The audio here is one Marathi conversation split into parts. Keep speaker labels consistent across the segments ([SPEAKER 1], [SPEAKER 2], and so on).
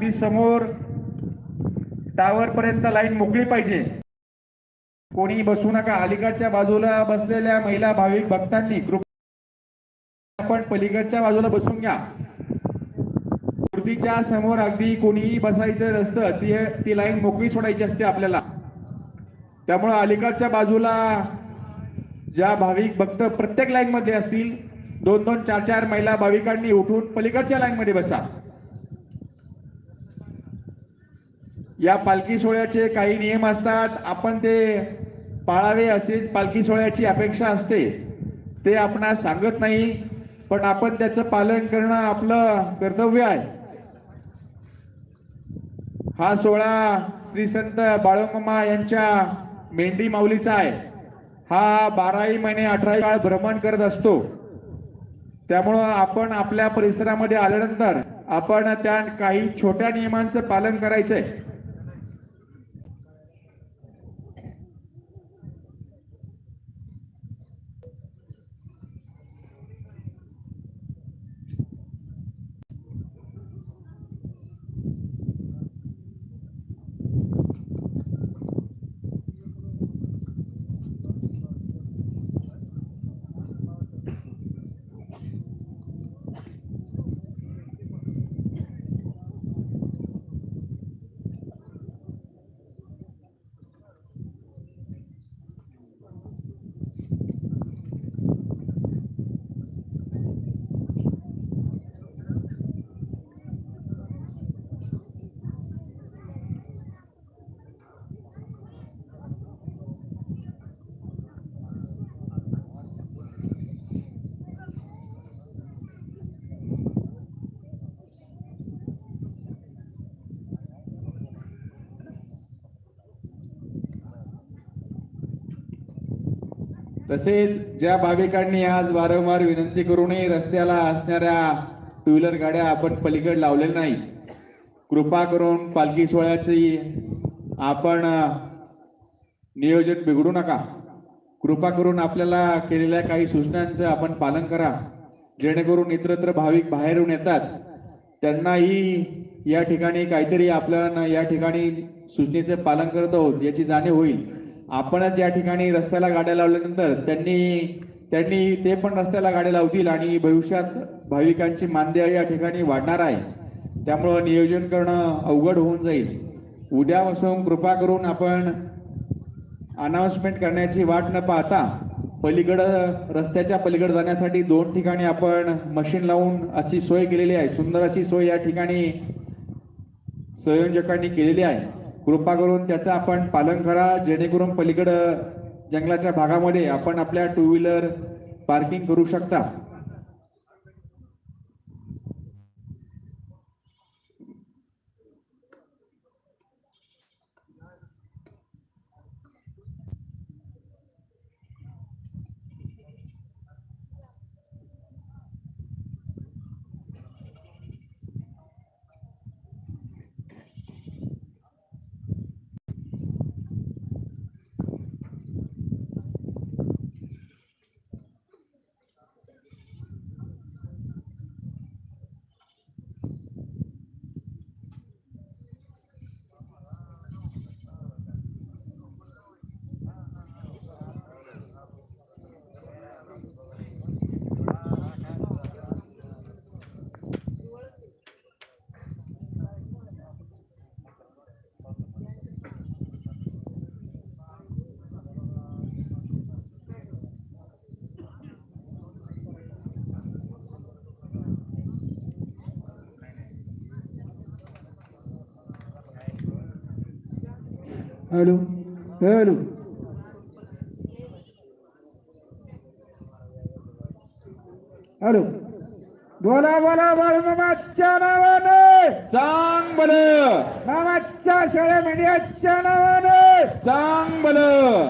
[SPEAKER 1] अगदी समोर टावर पर्यंत लाईन मोकळी पाहिजे. कोणी बसू नका. अलीकडच्या बाजूला बसलेल्या महिला भाविक भक्तांनी कृपया आपण पलीकडच्या बाजूला बसून घ्या. मूर्तीच्या समोर अगदी कोणीही बसायचं नसतं. ती ती लाईन मोकळी सोडायची असते आपल्याला. त्यामुळं अलीकडच्या बाजूला ज्या भाविक भक्त प्रत्येक लाईन मध्ये असतील दोन दोन चार चार महिला भाविकांनी उठून पलीकडच्या लाईन मध्ये बसा. या पालखी सोहळ्याचे काही नियम असतात. आपण ते पाळावे असेच पालखी सोहळ्याची अपेक्षा असते. ते आपणास सांगत नाही पण आपण त्याचं पालन करणं आपलं कर्तव्य आहे. हा सोहळा श्री संत बाळूमामा यांच्या मेंढी माऊलीचा आहे. हा बाराही महिने अठराही काळ भ्रमण करत असतो. त्यामुळं आपण आपल्या परिसरामध्ये आल्यानंतर आपण त्या काही छोट्या नियमांचं पालन करायचंय. तसेच ज्या भाविकांनी आज वारंवार विनंती करूनही रस्त्याला असणाऱ्या टू व्हीलर गाड्या आपण पलीकड लावलेल्या नाही. कृपा करून पालखी सोहळ्याची आपण नियोजन बिघडू नका. कृपा करून आपल्याला केलेल्या काही सूचनांचं आपण पालन करा. जेणेकरून इतरत्र भाविक बाहेरून येतात. त्यांनाही या ठिकाणी काहीतरी आपल्याला या ठिकाणी सूचनेचे पालन करत आहोत याची जाणीव होईल. आपणच या ठिकाणी रस्त्याला गाड्या लावल्यानंतर त्यांनी त्यांनी ते पण रस्त्याला गाड्या लावतील आणि भविष्यात भाविकांची मानदेय या ठिकाणी वाढणार आहे. त्यामुळं नियोजन करणं अवघड होऊन जाईल. उद्यापासून कृपा करून आपण अनाउन्समेंट करण्याची वाट न पाहता पलीकडं रस्त्याच्या पलीकडे जाण्यासाठी दोन ठिकाणी आपण मशीन लावून अशी सोय केलेली आहे. सुंदर अशी सोय या ठिकाणी संयोजकांनी केलेली आहे. कृपा करून त्याचं आपण पालन करा. जेणेकरून पलीकडं जंगलाच्या भागामध्ये आपण आपल्या टू व्हीलर पार्किंग करू शकता. हॅलो हॅलो हॅलो बोला बोला बोल मामाच्या नावाने चांग बल मामाच्या शेळ्या मेंढ्याच्या नावाने चांग बल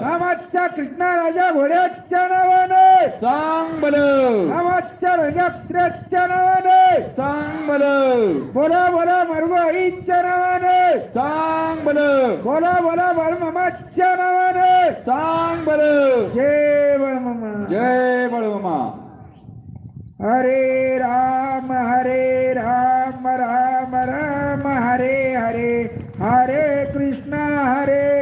[SPEAKER 1] मामाच्या कृष्णा राजा घोड्याच्या नावाने. चांग बल मामाच्या रंगात्र्याच्या नावाने. चांग बल बोला बोला मरगो आईच्या नावाने. चांग बल बोला बोला बाळ मामाच्या नावाने. चांग बल जय बाळ मामा. जय बाळ मामा. हरे राम हरे राम राम राम हरे
[SPEAKER 2] हरे हरे कृष्णा हरे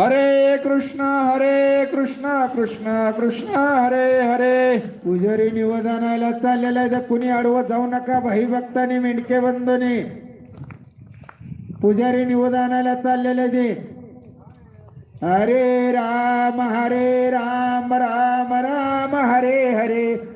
[SPEAKER 1] हरे कृष्ण हरे कृष्ण कृष्ण कृष्ण हरे हरे.
[SPEAKER 2] पुजारी निवड आणायला चाललेला आहे तर कुणी अडवत जाऊ नका भाई भक्तानी मेंढके बंधूने. पुजारी निवड आणायला चाललेले ते हरे राम हरे राम राम राम हरे हरे.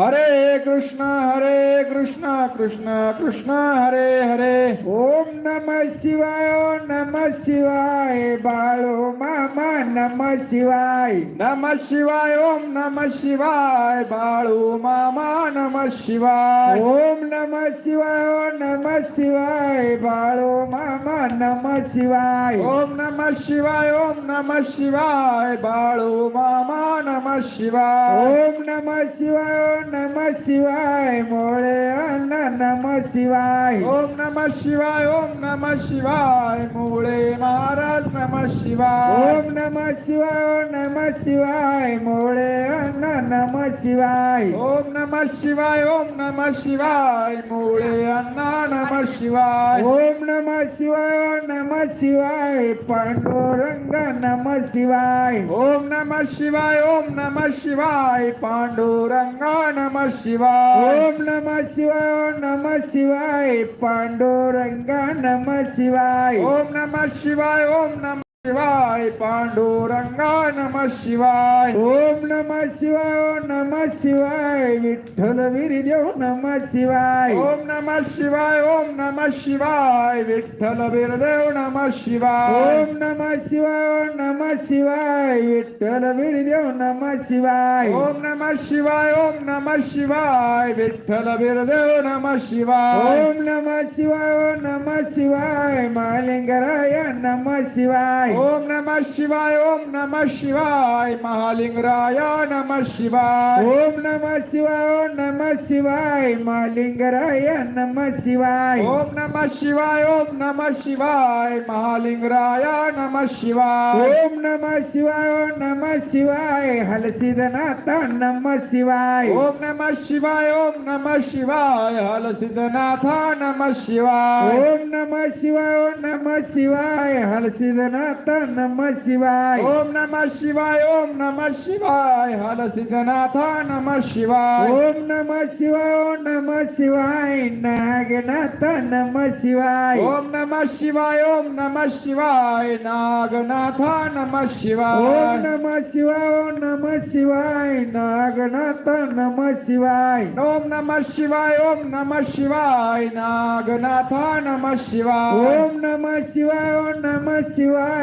[SPEAKER 1] हरे कृष्ण हरे कृष्ण कृष्ण कृष्ण हरे हरे
[SPEAKER 2] ओम नम शिवाय ओम नम शिवाय बाळो मामा नम शिवाय
[SPEAKER 1] नम शिवाय ओम नम शिवाय बाळू मामा नम शिवाय
[SPEAKER 2] ओम नम शिवाय ओम नम शिवाय बाळो मामा नम शिवाय
[SPEAKER 1] ओम नम शिवाय ओम नम शिवाय बाळू मामा नम शिवाय
[SPEAKER 2] ओम नम शिवाय ओम नम शिवाय मोळे अन्न नम शिवाय
[SPEAKER 1] ओम नम शिवाय ओम नम शिवाय मुळे महाराज नम शिवाय
[SPEAKER 2] ओम नम शिवाय ओम नम शिवाय मोळे अन्न नम शिवाय
[SPEAKER 1] ओम नम शिवाय ओम नम शिवाय मुळे अण्णा नम शिवाय
[SPEAKER 2] ओम नम शिवाय ओम नम शिवाय पांडुरंग नम शिवाय
[SPEAKER 1] ओम नम शिवाय ओम नम शिवाय पांडुरंगा नम शिवाय
[SPEAKER 2] ओम नम शिवाय ओम नम शिवाय पांडुरंग नम शिवाय
[SPEAKER 1] ओम नम शिवाय ओम नम शिवाय पांडुरंगा नम शिवाय
[SPEAKER 2] ओम नम शिवाय ओम नम शिवाय विठ्ठल वीरदेव नम शिवाय
[SPEAKER 1] ओम नम शिवाय ओम नम शिवाय विठ्ठल बिरदेव नम शिवाय
[SPEAKER 2] ओम नम शिवाय ओम नम शिवाय विठ्ठल वीरदेव नम शिवाय
[SPEAKER 1] ओम नम शिवाय ओम नम शिवाय विठ्ठल बिरदेव नम शिवाय
[SPEAKER 2] ओम नम शिवाय ओम नम शिवाय महालिंगराय नम शिवाय
[SPEAKER 1] ओम नम शिवाय ओम नम शिवाय महालिंगराय नम शिवाय
[SPEAKER 2] ओम नम शिवाय ओम नम शिवाय महालिंगराय नम शिवाय
[SPEAKER 1] ओम नम शिवाय ओम नम शिवाय महालिंगराय नम शिवाय
[SPEAKER 2] ओम नम शिवाय ओम नम शिवाय हलसिद्धनाथ नम शिवाय
[SPEAKER 1] ओम नम शिवाय ओम नम शिवाय हलसिद्धनाथ नम शिवाय
[SPEAKER 2] ओम नम शिवाय ओम नम शिवाय हलसिद्धनाथ नम शिवाय
[SPEAKER 1] ओम नम शिवाय ओम नम शिवाय हलसिद्धनाथ नम शिवाय
[SPEAKER 2] ओम नम शिवाय ओम नम शिवाय नागनाथ नम शिवाय
[SPEAKER 1] ओम नम शिवाय ओम नम शिवाय नागनाथ नम शिवाय
[SPEAKER 2] ओम नम शिवाय ओम नम शिवाय नागनाथ नम शिवाय
[SPEAKER 1] ओम नम शिवाय ओम नम शिवाय नागनाथ नम शिवाय
[SPEAKER 2] ओम नम शिवाय ओम नम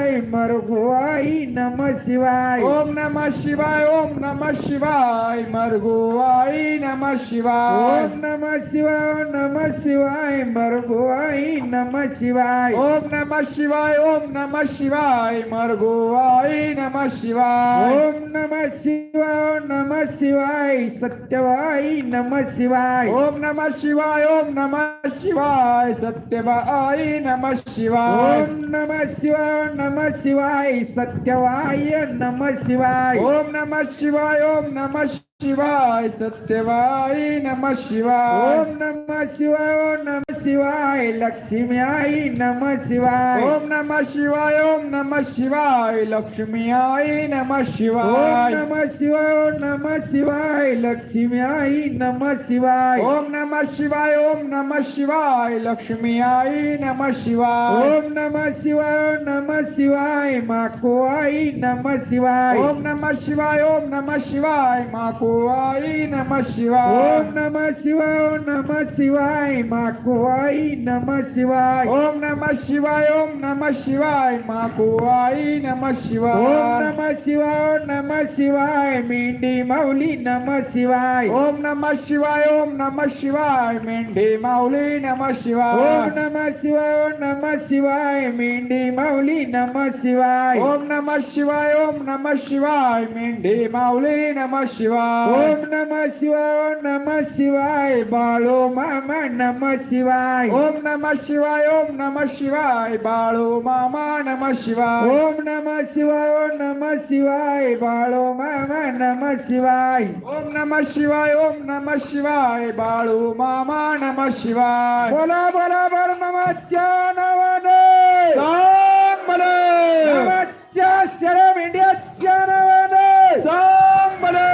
[SPEAKER 2] शिवाय मरगुआई नम शिवाय
[SPEAKER 1] ओम नम शिवाय ओम नम शिवाय मरगुआई नम शिवाय
[SPEAKER 2] ओम नम शिवाय नम शिवाय मरगुआई नम शिवाय
[SPEAKER 1] ओम नम शिवाय ओम नम शिवाय मरगुआई नम शिवाय
[SPEAKER 2] ओम नम शिवाय ओम नम शिवाय सत्यवाई नम शिवाय
[SPEAKER 1] ओम नम शिवाय ओम नम शिवाय सत्यवाई नम शिवाय
[SPEAKER 2] ओम नम शिवाय ओम नम शिवाय सत्यवाय नम शिवाय
[SPEAKER 1] ओम नम शिवाय ओम नम शिवाय सत्यवाई नम शिवाय
[SPEAKER 2] ओम नम शिवाय ओम नम शिवाय लक्ष्मी आई नम शिवाय
[SPEAKER 1] ओम नम शिवाय ओम नम शिवाय लक्ष्मी आई नम शिवाय
[SPEAKER 2] नम शिवाय ओम नम शिवाय लक्ष्मी आई नम शिवाय
[SPEAKER 1] ओम नम शिवाय ओम नम शिवाय लक्ष्मी आई नम शिवाय
[SPEAKER 2] ओम नम शिवाय ओम नम शिवाय माको आई नम शिवाय
[SPEAKER 1] ओम नम शिवाय ओम नम शिवाय माको आई नम शिवाय
[SPEAKER 2] ओम नम शिवाय ओम नम शिवाय माको आई नम शिवाय
[SPEAKER 1] ओम नम शिवाय ओम नम शिवाय माको आई नम
[SPEAKER 2] ओम
[SPEAKER 1] शिवाय
[SPEAKER 2] नम शिवाय ओम नम शिवाय मेंढी माऊली नम शिवाय
[SPEAKER 1] ओम नम शिवाय ओम नम शिवाय मेंढी माऊली नम शिवाय
[SPEAKER 2] ओम नम शिवाय ओम नम शिवाय मेंढी माऊली नम शिवाय
[SPEAKER 1] ओम नम शिवाय ओम नम शिवाय मेंढी माऊली नम शिवाय
[SPEAKER 2] ओम नम शिवाय ओम नम शिवाय बाळो मामा नम शिवाय
[SPEAKER 1] ओम नम शिवाय ओम नम शिवाय बाळू मामा नम शिवाय.
[SPEAKER 2] ओम नम शिवाय ओम नम शिवाय बाळो मामा नम शिवाय.
[SPEAKER 1] ओम नम शिवाय ओम नम शिवाय बाळू मामा नम शिवाय.
[SPEAKER 2] बोला बोला बर नमाच्या नावाने
[SPEAKER 1] सांग बले.
[SPEAKER 2] नमाच्या शरम इंडियाच्या नावाने
[SPEAKER 1] सांग बले.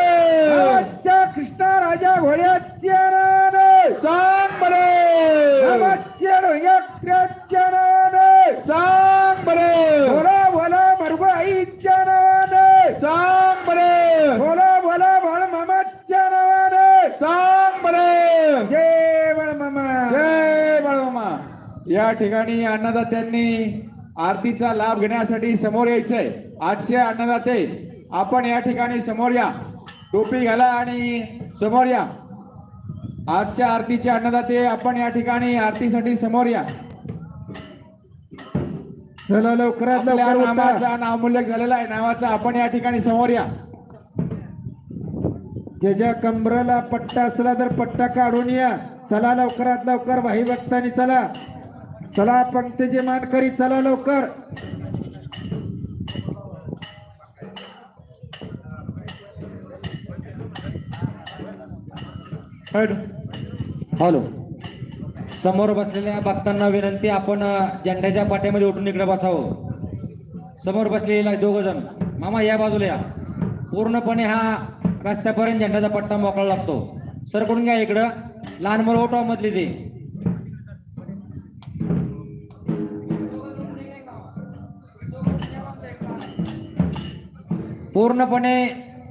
[SPEAKER 2] नमाच्या कृष्णा राजा घोड्याच्या नावाने
[SPEAKER 1] सांग
[SPEAKER 2] जय
[SPEAKER 1] जय बाळमामा या ठिकाणी अन्नदात्यांनी आरतीचा लाभ घेण्यासाठी समोर यायचंय. आजचे अन्नदाते आपण या ठिकाणी समोर या. टोपी घाला आणि समोर या. आजच्या आरतीचे अन्नदाते आपण या ठिकाणी आरतीसाठी समोर या.
[SPEAKER 2] चला लवकरात लवकर.
[SPEAKER 1] नावाचा नामोल्लेख झालेला आहे. नावाचा आपण या ठिकाणी समोर या.
[SPEAKER 2] ज्याच्या कमरेला पट्टा असला तर पट्टा काढून या. चला लवकरात लवकर भाई भक्तांनी चला. चला पंक्तीचे मानकरी चला लवकर.
[SPEAKER 3] Hello hello. समोर बसलेल्या भक्तांना विनंती आपण झेंड्याच्या पाट्यामध्ये उठून इकडे बसावं. समोर बसलेला दोघं जण. मामा या बाजूला या. पूर्णपणे हा रस्त्यापर्यंत झेंड्याचा पट्टा मोकळा लागतो. सरकून घ्या इकडं? लहान मुलं ओटवा मधली ते. पूर्णपणे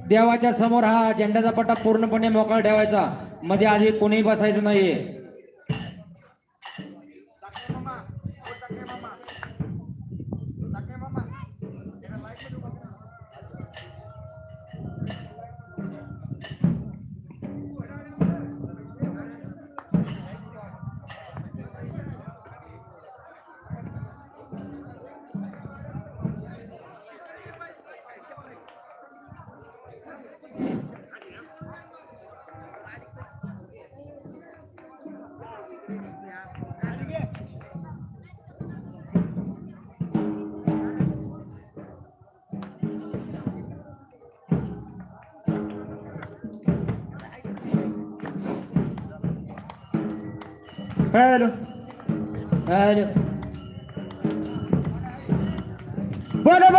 [SPEAKER 3] देवाच्या समोर हा झेंड्याचा पट्टा पूर्णपणे मोकळा ठेवायचा. मध्ये आधी कोणीही बसायचं नाहीये. बरोबर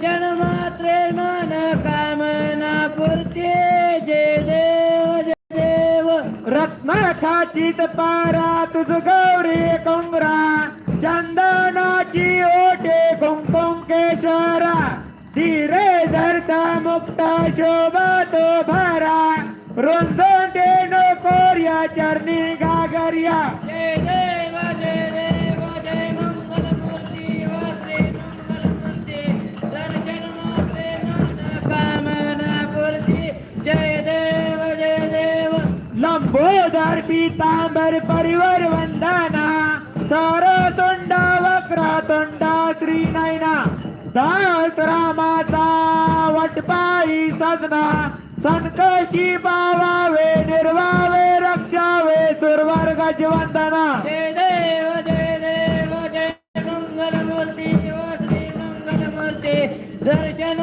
[SPEAKER 3] दर्शन मात्रे मन कामना पुरते जय देव जय देव।
[SPEAKER 2] रत्न पारा तुझ गौरी कुंगरा चंदनाची ओटे कुंकुम केशरा धीरे धरता मुक्ता शोभा तो भरा। रुंदे कोर्या चरणी गागर्या।
[SPEAKER 3] जय देव। जय देव जय देव.
[SPEAKER 2] लंबोदर पीतांबर परिवर वंदना. सर तोंडा वक्रा तोंडा श्री नयना दास रामाचा वटपाई सजना. संकशी पावावे निर्वावे रक्षावे सुरवर्ग
[SPEAKER 3] जगाची वंदना
[SPEAKER 4] जय देव जय देव जय मंगलमूर्ती ओ श्री मंगलमूर्ती. दर्शन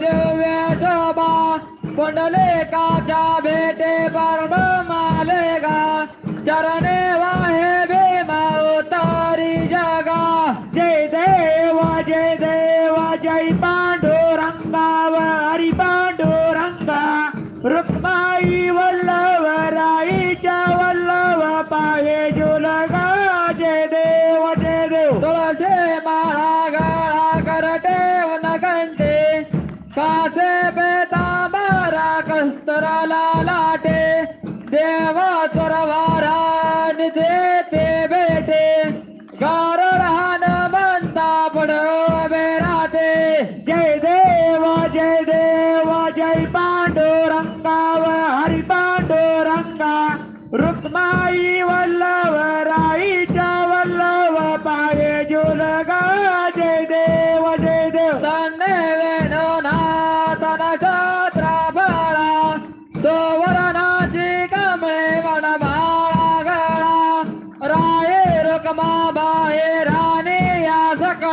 [SPEAKER 4] दिव्य शोभा कुंडले भेटे परम मालेगा चरणे वाहे भीमा उतारी जगा.
[SPEAKER 3] जय देव जय देव जय पांडुरंगा व हरी पांडुरंगा रुक्माई वल्लभ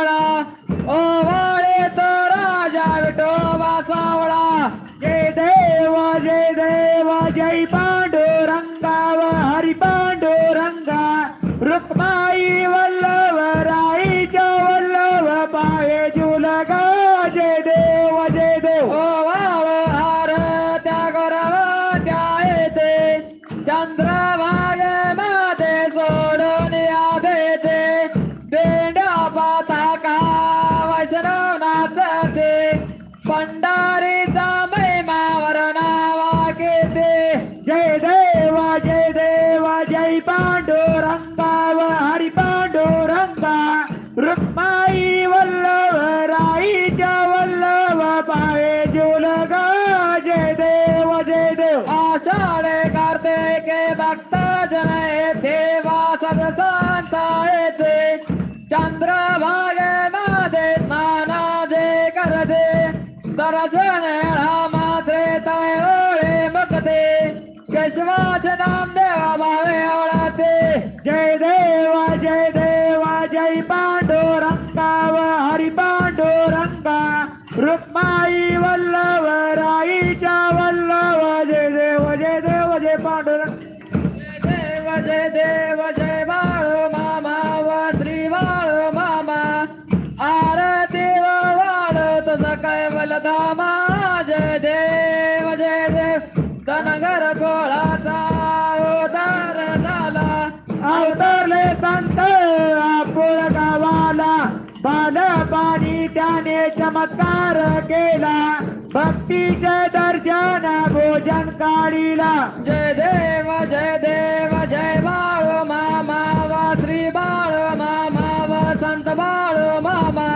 [SPEAKER 4] ছাড়া भक्त जन येथे वासद संत येथे देव
[SPEAKER 3] त्याने चमत्कार केला. भक्तीचे दर्शन भोजन काढीला. जय देव जय देव जय
[SPEAKER 4] बाळ मामा व श्री बाळ मामा व संत बाळ मामा.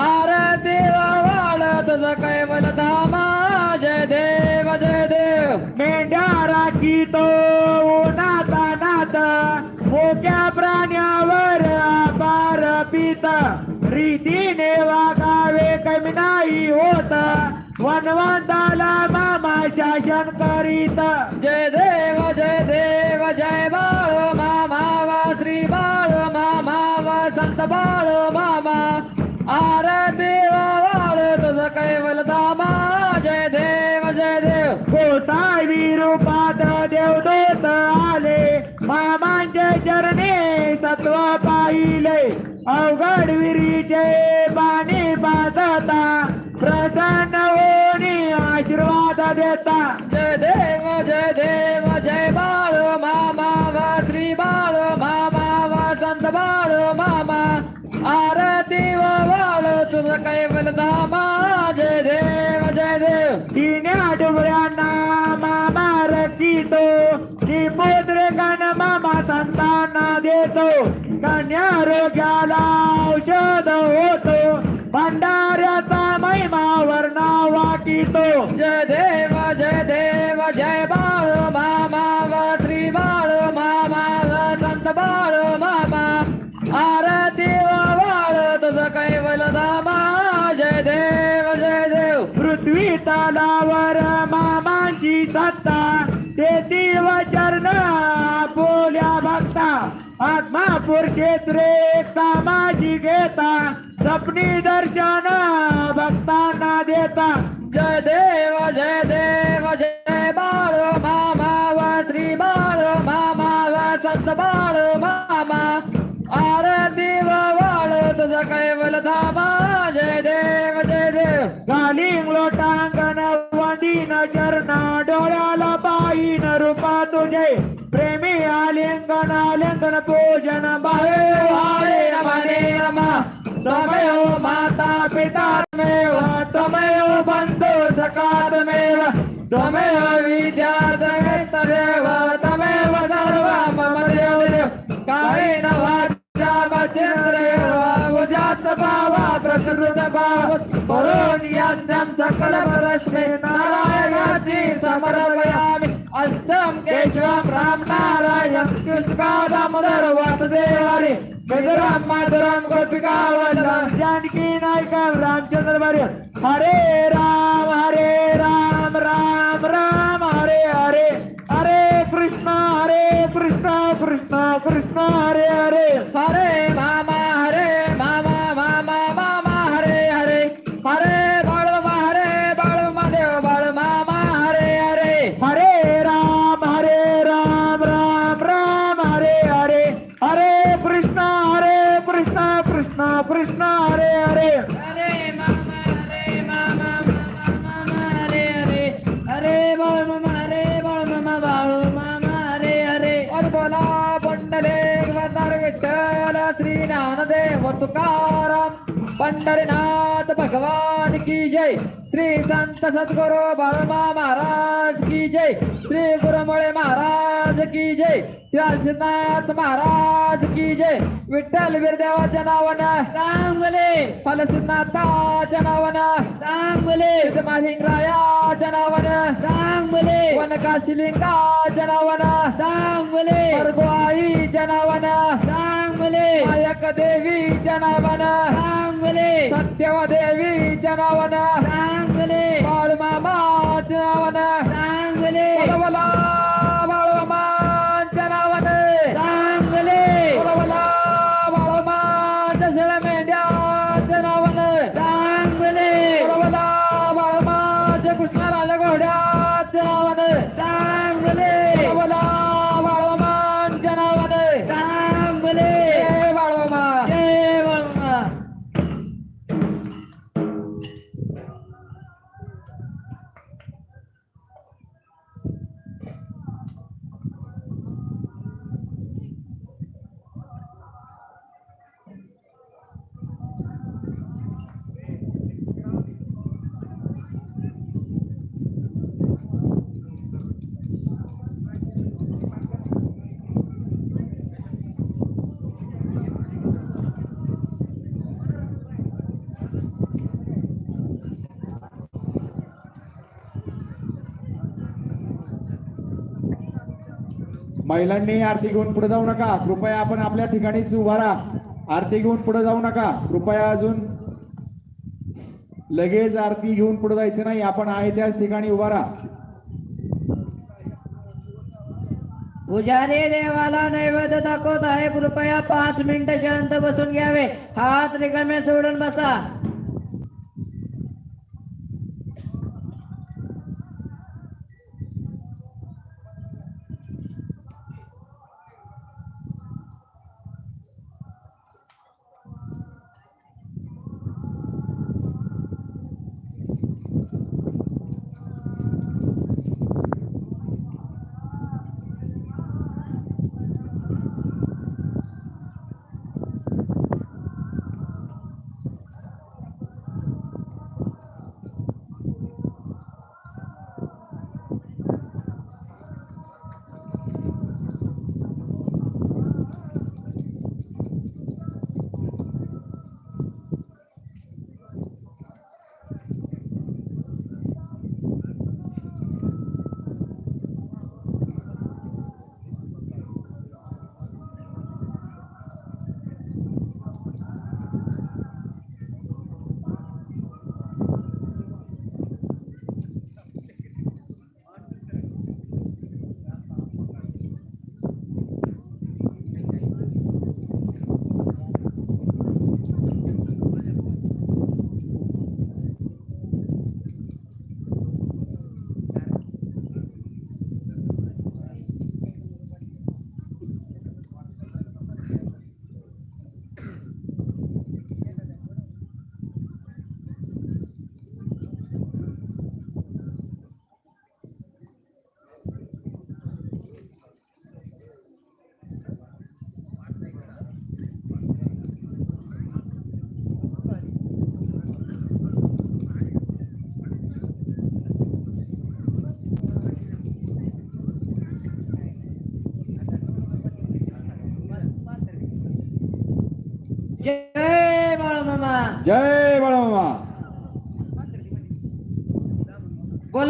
[SPEAKER 4] आरती व वाळ तुझं कैवल धामा. जय देव जय देव.
[SPEAKER 3] मेंढ्या राखी तो नाही होत. वनवंताला मामा शासन
[SPEAKER 4] जय देव जय देव जय बाळ मामा वा श्री बाळ मामा वा संत बाळ मामा. आर देव बाळ तुझ कैवल दामा. जय देव जय देव.
[SPEAKER 3] कोसावी रूपात देवदूत आले. मामांचे चरणे सत्व पाहिले. अवघड विरीचे देता
[SPEAKER 4] जय देव जय देव जय बाळ मामा वा श्री बाळ मामा वा संत बाळ मामा. आरती व वाळ तुझ कैवल धामा. जय देव जय देव.
[SPEAKER 3] तिन्या डुबऱ्यांना मामा रचितो. निपुत्र गण मामा संतांना देतो. कन्या रोग्याला वाटीतो
[SPEAKER 4] जय देव जय देव जय बाळ मामा वा श्री बाळ मामा संत बाळ मामा आरती वाळ तुझ कैवल दामा जय देव जय देव.
[SPEAKER 3] पृथ्वी तालावर मामांची सत्ता. ते देव चरण बोल्या भक्ता. आत्मापूर क्षेत्रे सामाजिक येता सपनी दर्शन भक्तांना देता.
[SPEAKER 4] जय देव जय देव जय बाळ मामा व श्री बाळ मामा व संत बाळ मामा. आरती वाळ तुझं कैवल धामा? जय देव जय देव.
[SPEAKER 3] गालिंग लोटांगण वंदीन चरण डोळ्याला पायीन रूपा तुझे. प्रेमी आलिंगन आलिंगन पूजन
[SPEAKER 4] बाहे
[SPEAKER 3] बाहे
[SPEAKER 4] वाळे रमणे रमा त्वमेव हो माता पिता त्वमेव त्वमेव बंधु सखा त्वमेव त्वमेव विद्या त्वमेव त्वमेव सर्व मम देव देव कायेन वाचा वचेन्द्रिय उजात भावा प्रकृत भाव करून यास्यं सकल परस्मे नारायणाची समर्पयामि। अस्तम केशवम राम नारायण कृष्ण दामोदर वासुदेवारी मधुरम मधुरम गोपिका वल्लभ
[SPEAKER 3] जानकी नायका रामचंद्र बारे हरे राम हरे राम राम राम हरे हरे हरे कृष्ण हरे कृष्ण कृष्ण कृष्ण हरे हरे
[SPEAKER 4] हरे तुकाराम पंढरीनाथ भगवान की जय। श्री संत सद्गुरु बाळमा महाराज की जय। श्री गुरुमुळे महाराज की जय। श्रीनाथ महाराज की जय। विठ्ठल वीरदेवाच्या नावानं चांगले फलसिद्धार्थाच्या नावानं चांगले माहिंगरायाच्या नावानं चांगले वनकाशिलिंगाच्या नावानं चांगले आईच्या नावानं चांगले नायक देवीच्या नावानं चांगले सत्यवा देवीच्या नावानं चांगले बाळमामाच्या नावानं चांगले बोला बाळमामाच्या
[SPEAKER 1] महिलांनी आरती घेऊन पुढे जाऊ नका. कृपया आपण आपल्या ठिकाणीच उभा राहा आरती घेऊन पुढे जाऊ नका. कृपया अजून लगेच आरती घेऊन पुढे जायचं नाही. आपण आहे त्याच ठिकाणी उभा राहा
[SPEAKER 4] पुजारी देवाला नैवेद्य दाखवत आहे. कृपया पाच मिनिटं शांत बसून घ्यावे. हात रिकामे सोडून बसा.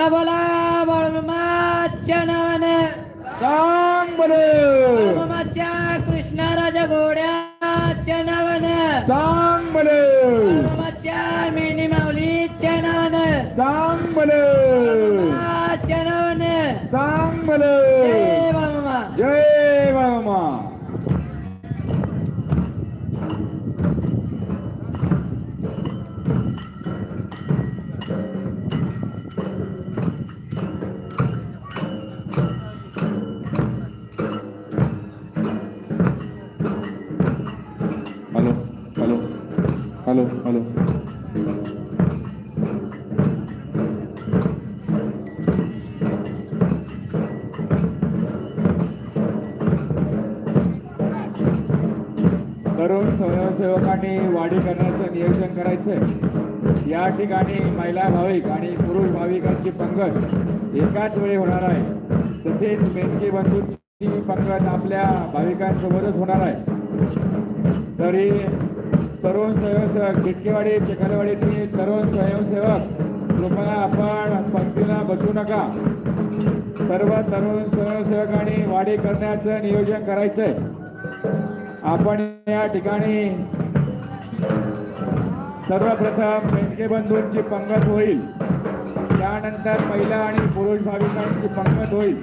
[SPEAKER 5] बोला बोला बाळमामाच्या नावानं.
[SPEAKER 1] सांग बले.
[SPEAKER 5] बाळमामाच्या कृष्णराजा घोड्याच्या नावानं.
[SPEAKER 1] सांग बले.
[SPEAKER 5] बाळमामाच्या मेंढी माऊलीच्या नावानं.
[SPEAKER 1] सांग बले.
[SPEAKER 5] बाळमामाच्या नावानं.
[SPEAKER 1] सांग बले. नगरसेवकांनी वाढी करण्याचं नियोजन करायचंय. या ठिकाणी महिला भाविक आणि पुरुष भाविकांची पंगत एकाच वेळी होणार आहे. तसेच मेनकी बंधूंची पंगत आपल्या भाविकांसोबतच होणार आहे. तरी तरुण स्वयंसेवक टिटकेवाडी चिखलवाडीतील तरुण स्वयंसेवक कृपया आपण पंक्तीला बसू नका. सर्व तरुण स्वयंसेवकांनी वाढी करण्याचं नियोजन करायचंय. आपण या ठिकाणी सर्वप्रथम मेंढके बंधूंची पंगत होईल. त्यानंतर महिला आणि पुरुष भाविकांची पंगत होईल.